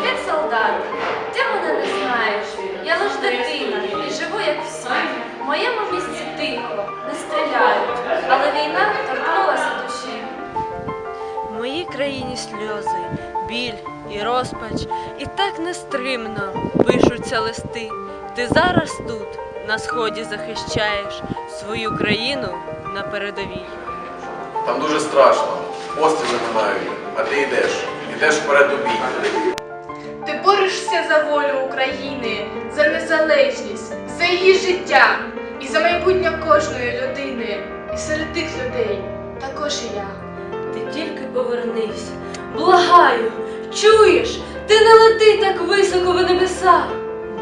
солдат. Ти мене не знаєш. Я лиш дитина і живу як всі. В моєму місці тихо, не стріляють, але війна торкнулася душі. В моїй країні сльози, біль і розпач, і так нестримно пишуться листи. Ти зараз тут, на сході, захищаєш свою країну на передовій. Там дуже страшно, постріли минають, а ти йдеш, йдеш вперед у бій. За волю України, за незалежність, за її життя і за майбутнє кожної людини. І серед тих людей також і я. Ти тільки повернися. Благаю, чуєш, ти не лети так високо в небеса,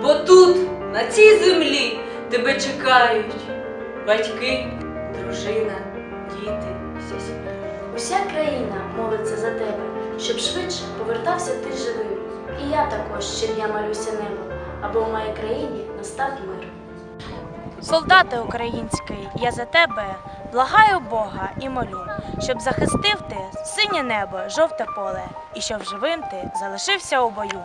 бо тут, на цій землі, тебе чекають батьки, дружина, діти, всі сім'ї. Уся країна молиться за тебе, щоб швидше повертався ти живим. І я також щодня молюся небо, аби в моїй країні настав мир. Солдати український, я за тебе благаю Бога і молю, щоб захистив ти синє небо, жовте поле, і щоб живим ти залишився у бою.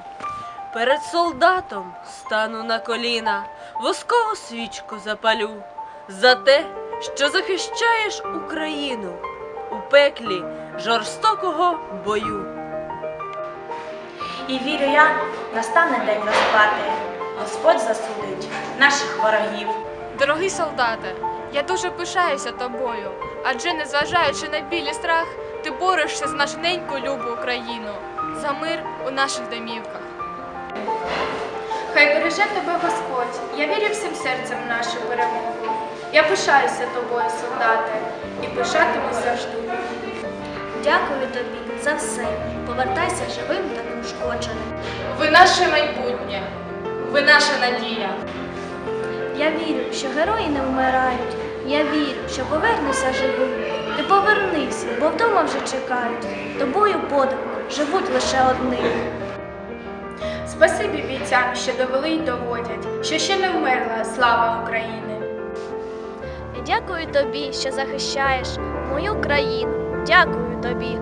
Перед солдатом стану на коліна, воскову свічку запалю за те, що захищаєш Україну у пеклі жорстокого бою. І вірю я, настане день розплати. Господь засудить наших ворогів. Дорогий солдате, я дуже пишаюся тобою, адже незважаючи на біль і страх, ти борешся з нашу неньку любу Україну за мир у наших домівках. Хай береже тебе Господь. Я вірю всім серцем в нашу перемогу. Я пишаюся тобою, солдате, і пишатимусь завжди. Дякую тобі за все. Повертайся живим та неушкодженим. Ви наше майбутнє, ви наша надія. Я вірю, що герої не вмирають. Я вірю, що повернуся живим. Ти повернися, бо вдома вже чекають. Тобою подих живуть лише одні. Спасибі бійцям, що довели й доводять, що ще не вмерла слава України. Дякую тобі, що захищаєш мою країну. Дякую тобі,